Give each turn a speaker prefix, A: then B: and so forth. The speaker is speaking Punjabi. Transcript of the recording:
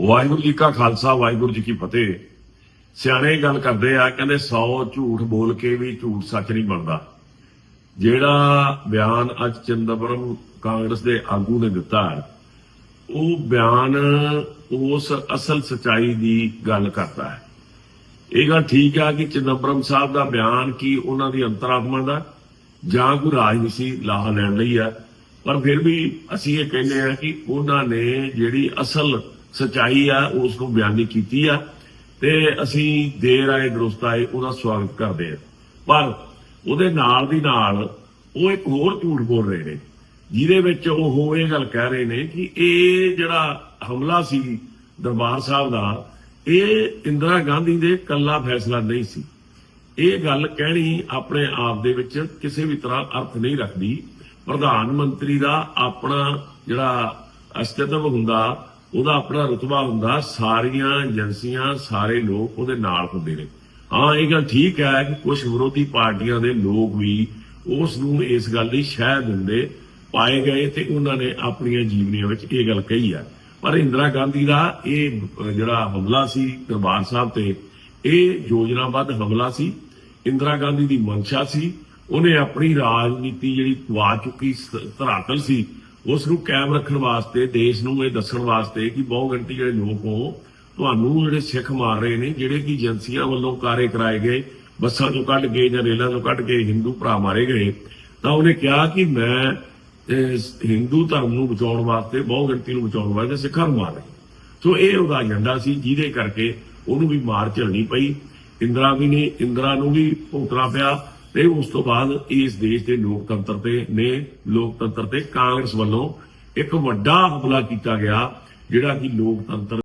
A: ਵਾਹਿਗੁਰੂ ਜੀ ਕਾ ਖਾਲਸਾ, ਵਾਹਿਗੁਰੂ ਜੀ ਕੀ ਫਤਿਹ। ਸਿਆਣੇ ਗੱਲ ਕਰਦੇ ਆ, ਕਹਿੰਦੇ 100 ਝੂਠ ਬੋਲ ਕੇ ਵੀ ਝੂਠ ਸੱਚ ਨਹੀਂ ਬਣਦਾ। ਜਿਹੜਾ ਬਿਆਨ ਅੱਜ ਚੰਦਬਰਮ ਕਾਂਗਰਸ ਦੇ ਆਗੂ ਨੇ ਦਿੱਤਾ ਉਹ ਬਿਆਨ ਉਸ ਅਸਲ ਸਚਾਈ ਦੀ ਗੱਲ ਕਰਦਾ ਹੈ। ਇਹ ਗੱਲ ਠੀਕ ਆ ਕਿ ਚਿਦੰਬਰਮ ਸਾਹਿਬ ਦਾ ਬਿਆਨ ਕੀ ਉਹਨਾਂ ਦੀ ਅੰਤਰਾਤਮਾ ਦਾ? ਜਾਂ ਕੋਈ ਰਾਜਨੀਤੀ ਲਾਹਾ ਲੈਣ ਲਈ ਆ? ਪਰ ਫਿਰ ਵੀ ਅਸੀਂ ਇਹ ਕਹਿੰਦੇ ਆ ਕਿ ਉਹਨਾਂ ਨੇ ਜਿਹੜੀ ਅਸਲ ਸਚਾਈ ਆ, ਉਸ ਨੂੰ ਬਿਆਨੀ ਕੀਤੀ ਆ, ਤੇ ਅਸੀਂ ਦੇਰ ਆਏ ਦਰੁਸਤ ਆਏ, ਉਹਦਾ ਸਵਾਗਤ ਕਰਦੇ ਆ। ਪਰ ਉਹਦੇ ਨਾਲ ਦੀ ਨਾਲ ਉਹ ਇੱਕ ਹੋਰ ਝੂਠ ਬੋਲ ਰਹੇ ਨੇ, ਜਿਹਦੇ ਵਿੱਚ ਉਹ ਇਹ ਗੱਲ ਕਹਿ ਰਹੇ ਨੇ ਕਿ ਇਹ ਜਿਹੜਾ ਹਮਲਾ ਸੀ ਦਰਬਾਰ ਸਾਹਿਬ ਦਾ, ਇਹ ਇੰਦਰਾ ਗਾਂਧੀ ਦੇ ਕੱਲਾ ਫੈਸਲਾ ਨਹੀਂ ਸੀ। ਇਹ ਗੱਲ ਕਹਿਣੀ ਆਪਣੇ ਆਪ ਦੇ ਵਿੱਚ ਕਿਸੇ ਵੀ ਤਰ੍ਹਾਂ ਅਰਥ ਨਹੀਂ ਰੱਖਦੀ। ਪ੍ਰਧਾਨ ਮੰਤਰੀ ਦਾ ਆਪਣਾ ਜਿਹੜਾ ਅਸਤਿਤਵ ਹੁੰਦਾ ਉਹਦਾ ਆਪਣਾ ਰੁਤਬਾ ਹੁੰਦਾ, ਸਾਰੀਆਂ ਏਜੰਸੀਆਂ, ਸਾਰੇ ਲੋਕ ਉਹਦੇ ਨਾਲ ਹੁੰਦੇ ਨੇ। ਹਾਂ, ਇਹ ਗੱਲ ਠੀਕ ਹੈ ਕਿ ਕੁਝ ਵਿਰੋਧੀ ਪਾਰਟੀਆਂ ਦੇ ਲੋਕ ਵੀ ਉਸ ਨੂੰ ਇਸ ਗੱਲ ਦੀ ਸ਼ਹਿ ਦਿੰਦੇ, ਪਾਏ ਗਏ ਤੇ ਉਹਨਾਂ ਨੇ ਆਪਣੀਆਂ ਜੀਵਨੀਆਂ ਵਿੱਚ ਇਹ ਗੱਲ ਕਹੀ ਆ। ਪਰ ਇੰਦਰਾ ਗਾਂਧੀ ਦਾ ਇਹ ਜਿਹੜਾ ਹਮਲਾ ਸੀ ਦਰਬਾਰ ਸਾਹਿਬ ਤੇ, ਇਹ ਯੋਜਨਾਬੱਧ ਹਮਲਾ ਸੀ। ਇੰਦਰਾ ਗਾਂਧੀ ਦੀ ਮਨਸ਼ਾ ਸੀ। ਉਹਨੇ ਆਪਣੀ ਰਾਜਨੀਤੀ ਜਿਹੜੀ ਗਵਾ ਚੁੱਕੀ ਧਰਾਤਲ ਸੀ ਉਸ ਨੂੰ ਕਾਇਮ ਰੱਖਣ ਵਾਸਤੇ, ਦੇਸ਼ ਨੂੰ ਇਹ ਦੱਸਣ ਵਾਸਤੇ ਕਿ ਬਹੁ ਗਿਣਤੀ ਜਿਹੜੇ ਲੋਕ ਹੋ, ਤੁਹਾਨੂੰ ਜਿਹੜੇ ਸਿੱਖ ਮਾਰ ਰਹੇ ਨੇ, ਜਿਹੜੇ ਕਿ ਏਜੰਸੀਆਂ ਵੱਲੋਂ ਕਾਰੇ ਕਰਾਏ ਗਏ, ਬੱਸਾਂ ਤੋਂ ਕੱਢ ਕੇ ਜਾਂ ਰੇਲਾਂ ਤੋਂ ਕੱਢ ਕੇ ਹਿੰਦੂ ਭਰਾ ਮਾਰੇ ਗਏ, ਤਾਂ ਉਹਨੇ ਕਿਹਾ ਕਿ ਮੈਂ ਹਿੰਦੂ ਧਰਮ ਨੂੰ ਬਚਾਉਣ ਵਾਸਤੇ, ਬਹੁ ਗਿਣਤੀ ਨੂੰ ਬਚਾਉਣ ਵਾਸਤੇ ਸਿੱਖਾਂ ਨੂੰ ਮਾਰ ਰਿਹਾ। ਸੋ ਇਹ ਉਹਦਾ ਏਜੰਡਾ ਸੀ, ਜਿਹਦੇ ਕਰਕੇ ਉਹਨੂੰ ਵੀ ਮਾਰ ਝੱਲਣੀ ਪਈ। ਇੰਦਰਾ ਵੀ ਨੇ, ਇੰਦਰਾ ਨੂੰ ਵੀ ਭੁਗਤਣਾ ਪਿਆ। ਤੇ ਉਸ ਤੋਂ ਬਾਅਦ ਇਸ ਦੇਸ਼ ਦੇ ਲੋਕਤੰਤਰ ਤੇ ਨੇ ਲੋਕਤੰਤਰ ਤੇ ਕਾਂਗਰਸ ਵੱਲੋਂ ਇੱਕ ਵੱਡਾ ਹਮਲਾ ਕੀਤਾ ਗਿਆ, ਜਿਹੜਾ ਕਿ ਲੋਕਤੰਤਰ